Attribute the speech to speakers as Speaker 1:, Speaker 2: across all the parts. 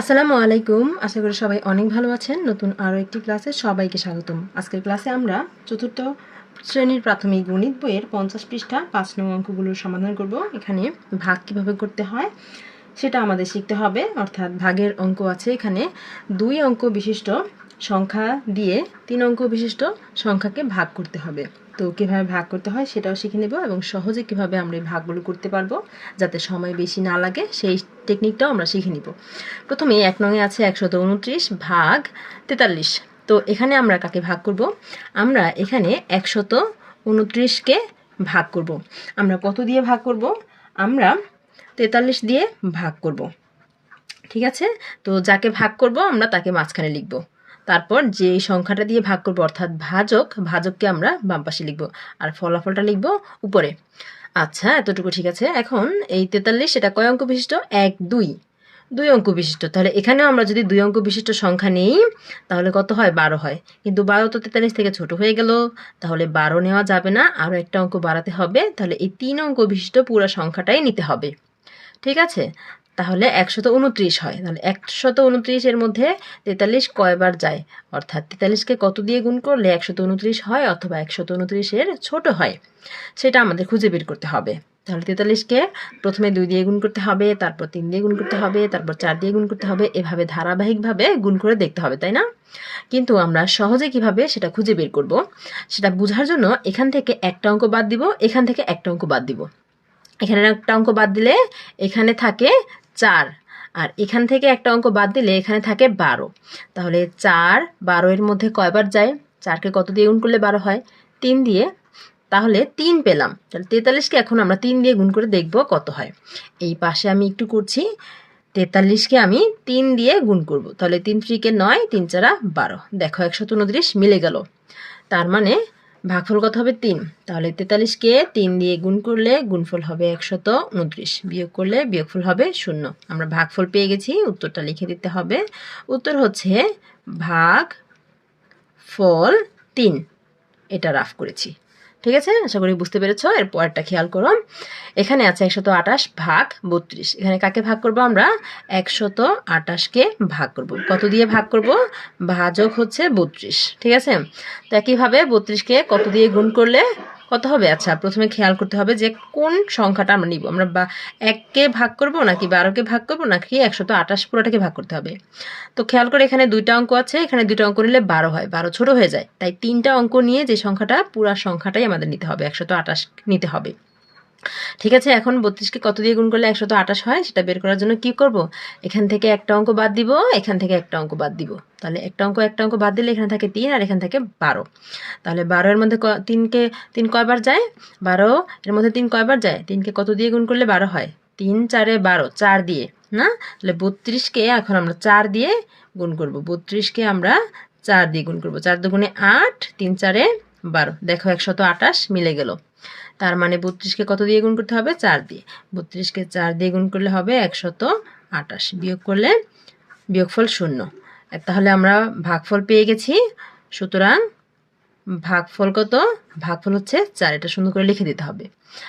Speaker 1: আসসালামু আলাইকুম। আশা করি সবাই অনেক ভালো আছেন। নতুন আরও একটি ক্লাসে সবাইকে স্বাগতম। আজকের ক্লাসে আমরা চতুর্থ শ্রেণির প্রাথমিক গণিত বইয়ের পঞ্চাশ পৃষ্ঠা পাঁচ নং অঙ্কগুলোর সমাধান করব। এখানে ভাগ কীভাবে করতে হয়? সেটা আমাদের শিখতে হবে। অর্থাৎ ভাগের অঙ্ক আছে এখানে। দুই অঙ্ক বিশিষ্ট সংখ্যা দিয়ে তিন অঙ্ক বিশিষ্ট সংখ্যাকে ভাগ করতে হবে। তো কীভাবে ভাগ করতে হয় সেটাও শিখে নেব এবং সহজে কীভাবে আমরা এই ভাগগুলো করতে পারব যাতে সময় বেশি না লাগে, সেই টেকনিকটাও আমরা শিখে নিব। প্রথমে এক নঙে আছে একশত উনত্রিশ ভাগ তেতাল্লিশ। তো এখানে আমরা কাকে ভাগ করব? আমরা এখানে একশত উনত্রিশকে ভাগ করব। আমরা কত দিয়ে ভাগ করব? আমরা তেতাল্লিশ দিয়ে ভাগ করব। ঠিক আছে? তো যাকে ভাগ করব, আমরা তাকে মাঝখানে লিখব। তারপর যে সংখ্যাটা দিয়ে ভাগ করব, অর্থাৎ ভাজক, ভাজককে আমরা বাম পাশে লিখব। আর ফলাফলটা লিখব উপরে। আচ্ছা এতটুকু ঠিক আছে। এখন এই তেতাল্লিশ, এটা কয় অঙ্ক বিশিষ্ট? এক, দুই। দুই অঙ্ক বিশিষ্ট। তাহলে এখানেও আমরা যদি দুই অঙ্ক বিশিষ্ট সংখ্যা নেই, তাহলে কত হয়? বারো হয়। কিন্তু বারো তো তেতাল্লিশ থেকে ছোট হয়ে গেল। তাহলে বারো নেওয়া যাবে না। আরও একটা অঙ্ক বাড়াতে হবে। তাহলে এই তিন অঙ্ক বিশিষ্ট পুরো সংখ্যাটাই নিতে হবে। ঠিক আছে? তাহলে একশত উনত্রিশ হয়। তাহলে একশত উনত্রিশের মধ্যে তেতাল্লিশ কয়বার যায়? অর্থাৎ তেতাল্লিশকে কত দিয়ে গুণ করলে একশত উনত্রিশ হয় অথবা একশত উনত্রিশের ছোট হয়? সেটা আমাদের খুঁজে বের করতে হবে। তাহলে তেতাল্লিশকে প্রথমে দুই দিয়ে গুণ করতে হবে, তারপর তিন দিয়ে গুণ করতে হবে, তারপর চার দিয়ে গুণ করতে হবে। এভাবে ধারাবাহিকভাবে গুণ করে দেখতে হবে, তাই না? কিন্তু আমরা সহজে কীভাবে সেটা খুঁজে বের করব? সেটা বোঝার জন্য এখান থেকে একটা অঙ্ক বাদ দিব, এখান থেকে একটা অঙ্ক বাদ দিব। এখানে একটা অঙ্ক বাদ দিলে এখানে থাকে চার। আর এখান থেকে একটা অঙ্ক বাদ দিলে এখানে থাকে বারো। তাহলে চার বারো এর মধ্যে কয়বার যায়? চারকে কত দিয়ে গুণ করলে বারো হয়? তিন দিয়ে। তাহলে তিন পেলাম। তাহলে তেতাল্লিশকে এখন আমরা তিন দিয়ে গুণ করে দেখব কত হয়। এই পাশে আমি একটু করছি। তেতাল্লিশকে আমি তিন দিয়ে গুণ করব। তাহলে তিন ত্রিকে নয়, তিন চারা বারো। দেখো একশত উনত্রিশ মিলে গেল। তার মানে ভাগফল কত হবে? তিন। তাহলে তেতাল্লিশকে তিন দিয়ে গুণ করলে গুণফল হবে একশত উনত্রিশ। বিয়োগ করলে বিয়োগফল হবে শূন্য। আমরা ভাগফল পেয়ে গেছি, উত্তরটা লিখে দিতে হবে। উত্তর হচ্ছে ভাগ ফল তিন। এটা রাফ করেছি। ঠিক আছে? আশা করি বুঝতে পেরেছ। এর পরেরটা খেয়াল করো। এখানে আছে একশত আঠাশ ভাগ বত্রিশ। এখানে কাকে ভাগ করব আমরা? একশত আঠাশকে ভাগ করব। কত দিয়ে ভাগ করব? ভাজক হচ্ছে বত্রিশ। ঠিক আছে? তো একইভাবে বত্রিশকে কত দিয়ে গুণ করলে? কত হবে? আচ্ছা প্রথমে খেয়াল করতে হবে যে কোন সংখ্যাটা আমরা নিব। আমরা বা এককে ভাগ করব নাকি বারোকে ভাগ করব নাকি একশত আঠাশ পুরোটাকে ভাগ করতে হবে। তো খেয়াল করে এখানে দুইটা অঙ্ক আছে, এখানে দুইটা অঙ্ক নিলে বারো হয়। বারো ছোট হয়ে যায়। তাই তিনটা অঙ্ক নিয়ে যে সংখ্যাটা, পুরা সংখ্যাটাই আমাদের নিতে হবে, একশত আঠাশ নিতে হবে। ঠিক আছে, এখন বত্রিশকে কত দিয়ে গুণ করলে একশত আঠাশ হয়? সেটা বের করার জন্য কি করব? এখান থেকে একটা অঙ্ক বাদ দিব, এখান থেকে একটা অঙ্ক বাদ দিব। তাহলে একটা অঙ্ক একটা অঙ্ক বাদ দিলে এখানে থাকে তিন আর এখান থেকে বারো। তাহলে বারো এর মধ্যে তিনকে তিন কয়বার যায়? বারো এর মধ্যে তিন কয়বার যায়? তিনকে কত দিয়ে গুণ করলে বারো হয়? তিন, চারে বারো, চার দিয়ে, না? তাহলে বত্রিশকে এখন আমরা চার দিয়ে গুণ করব। বত্রিশকে আমরা চার দিয়ে গুণ করব। চার দুগুণে আট, তিন চারে বারো। দেখো একশত আঠাশ মিলে গেল। তার মানে বত্রিশকে কত দিয়ে গুণ করতে হবে? চার দিয়ে। বত্রিশকে চার দিয়ে গুণ করলে হবে একশত আটাশ। বিয়োগ করলে বিয়োগফল শূন্য। তাহলে আমরা ভাগফল পেয়ে গেছি। সুতরাং ভাগফল কত? ভাগফল হচ্ছে চার। এটা সুন্দর করে লিখে দিতে হবে।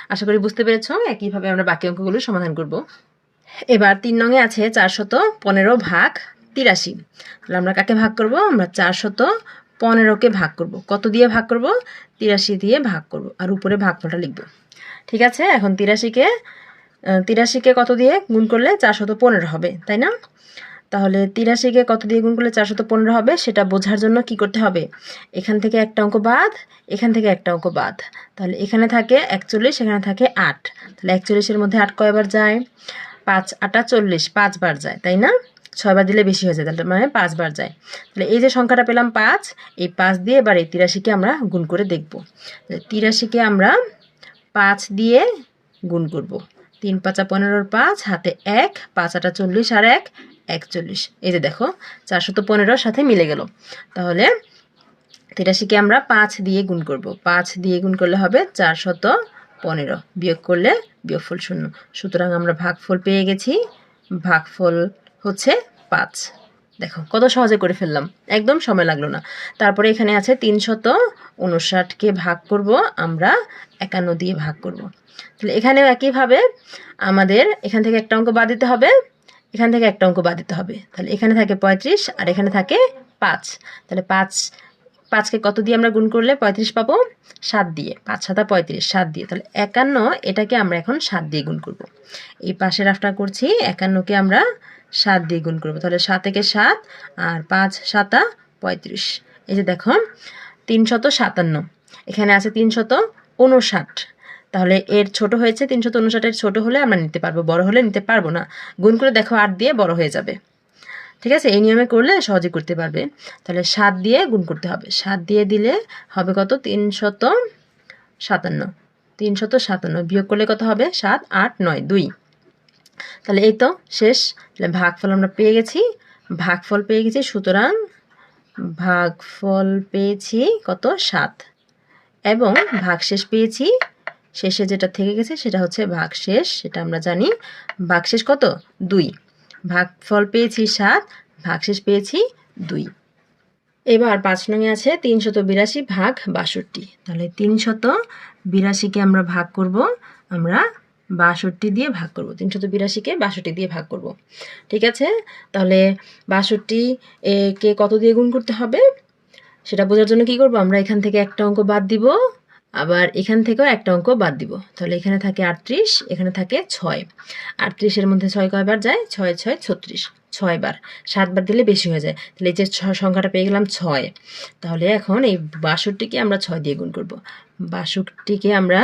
Speaker 1: আশা করি বুঝতে পেরেছ, একইভাবে আমরা বাকি অঙ্কগুলো সমাধান করব। এবার তিন নঙে আছে চারশত পনেরো ভাগ তিরাশি। তাহলে আমরা কাকে ভাগ করব? আমরা চারশত পনেরোকে ভাগ করব। কত দিয়ে ভাগ করব? তিরাশি দিয়ে ভাগ করব। আর উপরে ভাগফলটা লিখব। ঠিক আছে? এখন তিরাশিকে তিরাশিকে কত দিয়ে গুণ করলে চারশত পনেরো হবে, তাই না? তাহলে তিরাশিকে কত দিয়ে গুণ করলে চারশত পনেরো হবে? সেটা বোঝার জন্য কি করতে হবে? এখান থেকে একটা অঙ্ক বাদ, এখান থেকে একটা অঙ্ক বাদ। তাহলে এখানে থাকে একচল্লিশ, এখানে থাকে আট। তাহলে একচল্লিশের মধ্যে আট কয়বার যায়? পাঁচ আটা চল্লিশ, পাঁচবার যায়, তাই না? ছয়বার দিলে বেশি হয়ে যায়, তাহলে মানে পাঁচবার যায়। তাহলে এই যে সংখ্যাটা পেলাম পাঁচ, এই পাঁচ দিয়ে এবার এই তিরাশিকে আমরা গুণ করে দেখব। তিরাশিকে আমরা পাঁচ দিয়ে গুণ করব। তিন পাঁচা পনেরোর পাঁচ, হাতে এক, পাঁচ আটা চল্লিশ আর এক, একচল্লিশ। এই যে দেখো, চারশত পনেরোর সাথে মিলে গেল। তাহলে তিরাশিকে আমরা পাঁচ দিয়ে গুণ করব। পাঁচ দিয়ে গুণ করলে হবে চারশত পনেরো। বিয়োগ করলে বিয়োগফল শূন্য। সুতরাং আমরা ভাগফল পেয়ে গেছি। ভাগফল হচ্ছে পাঁচ। দেখো, কত সহজে করে ফেললাম। একদম সময় লাগল না। তারপরে এখানে আছে তিনশত উনষাটকে ভাগ করব, আমরা একান্ন দিয়ে ভাগ করব। তাহলে এখানেও একইভাবে আমাদের এখান থেকে একটা অঙ্ক বাদ দিতে হবে, এখান থেকে একটা অঙ্ক বাদ দিতে হবে। তাহলে এখানে থাকে পঁয়ত্রিশ আর এখানে থাকে পাঁচ। তাহলে পাঁচ, পাঁচকে কত দিয়ে আমরা গুণ করলে পঁয়ত্রিশ পাবো? সাত দিয়ে। পাঁচ সাতা পঁয়ত্রিশ, সাত দিয়ে। তাহলে একান্ন, এটাকে আমরা এখন সাত দিয়ে গুণ করব। এই পাশে রাফটা করছি, একান্নকে আমরা সাত দিয়ে গুণ করব। তাহলে সাত থেকে সাত আর পাঁচ সাতা পঁয়ত্রিশ। এই যে দেখো তিনশত সাতান্ন। এখানে আছে তিনশত উনষাট তাহলে এর ছোট হয়েছে তিনশত উনষাটের ছোট হলে আমরা নিতে পারব, বড় হলে নিতে পারব না। গুণ করে দেখো আট দিয়ে বড় হয়ে যাবে। ঠিক আছে? এই নিয়মে করলে সহজে করতে পারবে। তাহলে সাত দিয়ে গুণ করতে হবে। সাত দিয়ে দিলে হবে কত? তিনশত সাতান্ন। তিনশত সাতান্ন। বিয়োগ করলে কত হবে? সাত, আট, নয়, দুই। তাহলে এই তো, শেষ। তাহলে ভাগফল আমরা পেয়ে গেছি। ভাগফল পেয়ে গেছি সুতরাং ভাগফল পেয়েছি কত? সাত। এবং ভাগশেষ পেয়েছি, শেষে যেটা থেকে গেছে সেটা হচ্ছে ভাগশেষ, সেটা আমরা জানি। ভাগশেষ কত? দুই। ভাগফল পেয়েছি সাত, ভাগশেষ পেয়েছি দুই। এবার পাঁচ নঙে আছে তিনশত বিরাশি ভাগ বাষট্টি। তাহলে তিনশত বিরাশিকে আমরা ভাগ করব, আমরা বাষট্টি দিয়ে ভাগ করব। তিনশত বিরাশিকে বাষট্টি দিয়ে ভাগ করব। ঠিক আছে? তাহলে বাষট্টি কে কত দিয়ে গুণ করতে হবে? সেটা বোঝার জন্য কি করব? আমরা এখান থেকে একটা অঙ্ক বাদ দিব, আবার এখান থেকেও একটা অঙ্ক বাদ দিব। তাহলে এখানে থাকে আটত্রিশ, এখানে থাকে ছয়। আটত্রিশের মধ্যে ছয় কয়বার যায়? ছয় ছয়, ছত্রিশ। ছয় বার সাতবার দিলে বেশি হয়ে যায়। তাহলে এই যে সংখ্যাটা পেয়ে গেলাম ছয়। তাহলে এখন এই বাষট্টিকে আমরা ছয় দিয়ে গুণ করব। বাষট্টিকে আমরা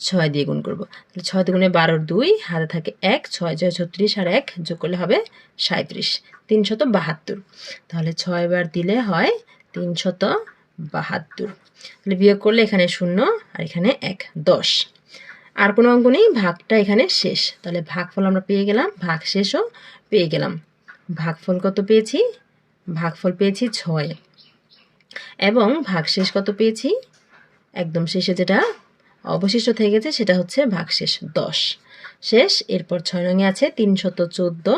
Speaker 1: ছয় দিয়ে গুণ করব। তাহলে ছয় দুগুণে বারোর দুই, হাতে থাকে এক, ছয় ছয়, ছত্রিশ আর এক যোগ করলে হবে সাঁত্রিশ তিনশত বাহাত্তর। তাহলে ছয় বার দিলে হয় তিনশত বাহাত্তর। তাহলে বিয়োগ করলে এখানে শূন্য আর এখানে এক, দশ। আর কোনো অঙ্ক নেই, ভাগটা এখানে শেষ। তাহলে ভাগফল আমরা পেয়ে গেলাম, ভাগ শেষও পেয়ে গেলাম। ভাগফল কত পেয়েছি? ভাগফল পেয়েছি ছয়। এবং ভাগশেষ কত পেয়েছি? একদম শেষে যেটা অবশিষ্ট থেকে গেছে, সেটা হচ্ছে ভাগশেষ দশ। শেষ, এরপর ছয় রঙে আছে তিনশত চোদ্দ।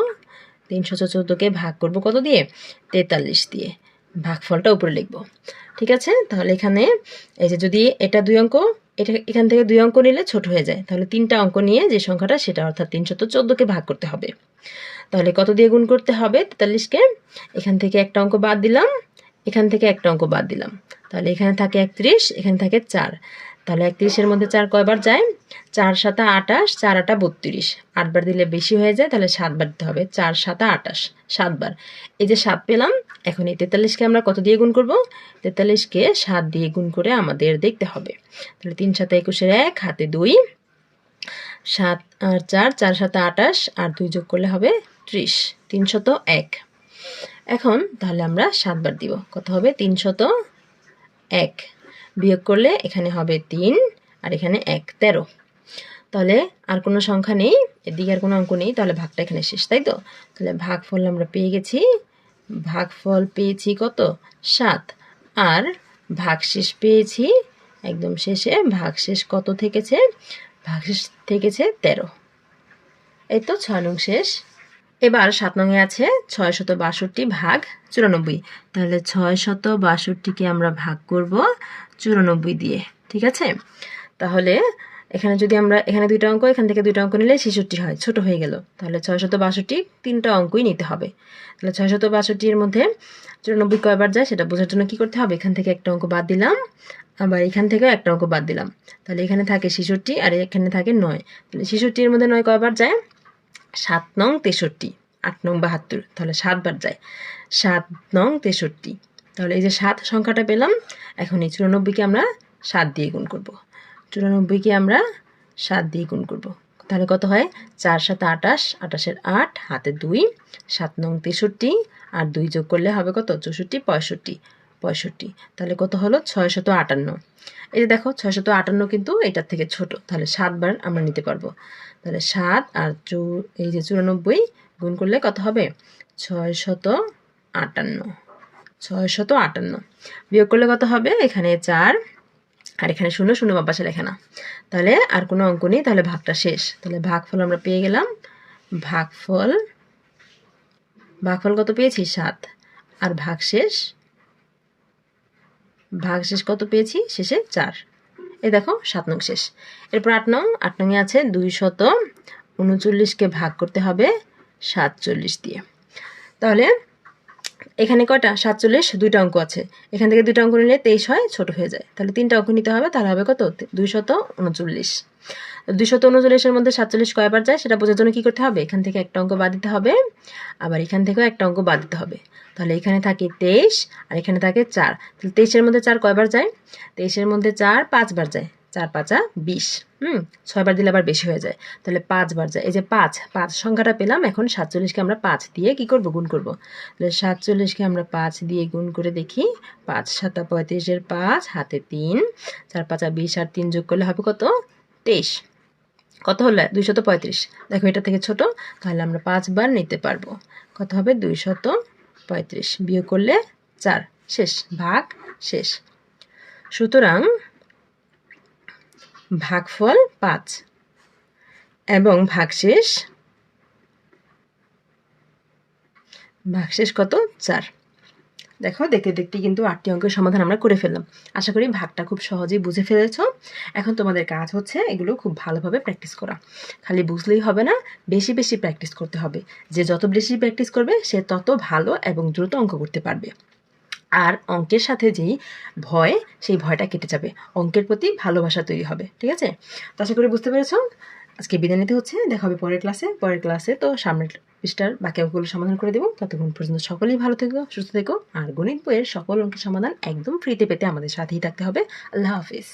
Speaker 1: তিনশত চোদ্দোকে ভাগ করব কত দিয়ে? তেতাল্লিশ দিয়ে। ভাগফলটা উপরে লিখব। ঠিক আছে? তাহলে এখানে এই যে যদি এটা দুই অঙ্ক, এটা এখান থেকে দুই অঙ্ক নিলে ছোট হয়ে যায়। তাহলে তিনটা অঙ্ক নিয়ে যে সংখ্যাটা, সেটা অর্থাৎ তিনশত চোদ্দোকে ভাগ করতে হবে। তাহলে কত দিয়ে গুণ করতে হবে? তেতাল্লিশকে। এখান থেকে একটা অঙ্ক বাদ দিলাম। এখান থেকে একটা অঙ্ক বাদ দিলাম। তাহলে এখানে থাকে একত্রিশ, এখানে থাকে চার। তাহলে একত্রিশের মধ্যে চার কয়বার যায়? চার সাতা আটাশ, চার আটা বত্রিশ। আটবার দিলে বেশি হয়ে যায়, তাহলে সাতবার দিতে হবে। চার সাতা আটাশ, সাতবার। এই যে সাত পেলাম, এখন এই তেতাল্লিশকে আমরা কত দিয়ে গুণ করব? তেতাল্লিশকে সাত দিয়ে গুণ করে আমাদের দেখতে হবে। তাহলে তিন সাতা একুশের এক, হাতে দুই। সাত আর চার চার সাথে আটাশ, আর দুই যোগ করলে হবে ত্রিশ। তিনশত এক। এখন তাহলে আমরা সাতবার দিব। কত হবে? তিনশত এক। বিয়োগ করলে এখানে হবে তিন, আর এখানে এক, তেরো। তাহলে আর কোনো সংখ্যা নেই, এদিকে আর কোনো অঙ্ক নেই, তাহলে ভাগটা এখানে শেষ, তাই তো? তাহলে ভাগফল আমরা পেয়ে গেছি। ভাগফল পেয়েছি কত? সাত। আর ভাগশেষ পেয়েছি, একদম শেষে ভাগশেষ কত থেকেছে? ভাগশেষ থেকেছে তেরো। এই তো ছয় নং শেষ। এবার সাত নঙে আছে ছয় শত বাষট্টি ভাগ চুরানব্বই। তাহলে ছয় শত বাষট্টিকে আমরা ভাগ করব চুরানব্বই দিয়ে, ঠিক আছে? তাহলে এখানে যদি আমরা, এখানে দুইটা অঙ্ক, এখান থেকে দুইটা অঙ্ক নিলে ছেষট্টি হয়, ছোট হয়ে গেল। তাহলে ছয় শত বাষট্টি তিনটা অঙ্কই নিতে হবে। তাহলে ছয় শত বাষট্টির মধ্যে চুরানব্বই কয়বার যায় সেটা বোঝার জন্য কী করতে হবে? এখান থেকে একটা অঙ্ক বাদ দিলাম, আবার এখান থেকেও একটা অঙ্ক বাদ দিলাম। তাহলে এখানে থাকে ছেষট্টি আর এখানে থাকে নয়। তাহলে ছেষট্টির মধ্যে নয় কয়বার যায়? সাত নং তেষট্টি। আট নং বাহাত্তর, তাহলে সাতবার যায়। সাত নং তেষট্টি, তাহলে এই যে সাত সংখ্যাটা পেলাম, এখন এই চুরানব্বইকে আমরা সাত দিয়ে গুণ করব। চুরানব্বইকে আমরা সাত দিয়ে গুণ করব। তাহলে কত হয়? চার সাত আটাশ, আটাশের আট, হাতে দুই, সাত নং তেষট্টি, আর দুই যোগ করলে হবে কত? চৌষট্টি, পঁয়ষট্টি পঁয়ষট্টি, তাহলে কত হলো? ছয় শত আটান্ন। এই যে দেখো, ছয় শত আটান্ন কিন্তু এটার থেকে ছোট, তাহলে সাতবার আমরা নিতে পারব। তাহলে সাত আর চৌ, এই যে চুরানব্বই গুণ করলে কত হবে? ছয় শত আটান্ন। ছয় শত আটান্ন। বিয়োগ করলে কত হবে? এখানে চার। আর এখানে শূন্য শূন্য বা পাশে লেখা না। তাহলে আর কোনো অঙ্ক নেই, তাহলে ভাগটা শেষ। তাহলে ভাগফল আমরা পেয়ে গেলাম। ভাগফল ভাগফল কত পেয়েছি? সাত। আর ভাগ শেষ? ভাগ শেষ কত পেয়েছি? শেষে চার। এ দেখো, সাত নং শেষ। এরপর আট নং, আট নংয়ে আছে দুই শত উনচল্লিশকে ভাগ করতে হবে সাতচল্লিশ দিয়ে। তাহলে এখানে কয়টা? সাতচল্লিশ, দুইটা অঙ্ক আছে। এখান থেকে দুইটা অঙ্ক নিলে তেইশ হয়, ছোট হয়ে যায়। তাহলে তিনটা অঙ্ক নিতে হবে, তাহলে হবে কত? দুইশত উনচল্লিশ। দুইশত উনচল্লিশের মধ্যে সাতচল্লিশ কয়বার যায় সেটা বোঝার জন্য কী করতে হবে? এখান থেকে একটা অঙ্ক বাদ দিতে হবে। আবার এখান থেকেও একটা অঙ্ক বাদ দিতে হবে। তাহলে এখানে থাকে তেইশ আর এখানে থাকে চার। তাহলে তেইশের মধ্যে চার কয়বার যায়? তেইশের মধ্যে চার পাঁচবার যায়। চার পাঁচা বিশ। হুম, ছয়বার দিলে আবার বেশি হয়ে যায়। তাহলে পাঁচবার যায়। এই যে পাঁচ পাঁচ সংখ্যাটা পেলাম। এখন সাতচল্লিশকে আমরা পাঁচ দিয়ে কি করব? গুণ করব। তাহলে সাতচল্লিশকে আমরা পাঁচ দিয়ে গুণ করে দেখি। পাঁচ সাতা পঁয়ত্রিশের পাঁচ, হাতে তিন। চার পাঁচা বিশ আর তিন যোগ করলে হবে কত? তেইশ। কত হলো? দুইশত পঁয়ত্রিশ। দেখো এটা থেকে ছোট, তাহলে আমরা পাঁচবার নিতে পারব। কত হবে? দুইশত পঁয়ত্রিশ। বিয়োগ করলে চার। শেষ। ভাগ শেষ। সুতরাং ভাগফল পাঁচ। এবং ভাগশেষ ভাগশেষ কত? চার। দেখো, দেখতে দেখতে কিন্তু আটটি অঙ্কের সমাধান আমরা করে ফেললাম। আশা করি ভাগটা খুব সহজেই বুঝে ফেলেছ। এখন তোমাদের কাজ হচ্ছে এগুলো খুব ভালোভাবে প্র্যাকটিস করা। খালি বুঝলেই হবে না, বেশি বেশি প্র্যাকটিস করতে হবে। যে যত বেশি প্র্যাকটিস করবে, সে তত ভালো এবং দ্রুত অঙ্ক করতে পারবে। আর অঙ্কের সাথে যেই ভয়, সেই ভয়টা কেটে যাবে। অঙ্কের প্রতি ভালোবাসা তৈরি হবে, ঠিক আছে? তো আশা করি বুঝতে পেরেছ? আজকে বিদায় নিতে হচ্ছে, দেখা হবে পরের ক্লাসে পরের ক্লাসে তো সামনের পৃষ্ঠার বাকি অঙ্কগুলো সমাধান করে দেবো। ততক্ষণ পর্যন্ত সকলেই ভালো থেকো, সুস্থ থেকো। আর গণিত বইয়ের সকল অঙ্কের সমাধান একদম ফ্রিতে পেতে আমাদের সাথেই থাকতে হবে। আল্লাহ হাফিজ।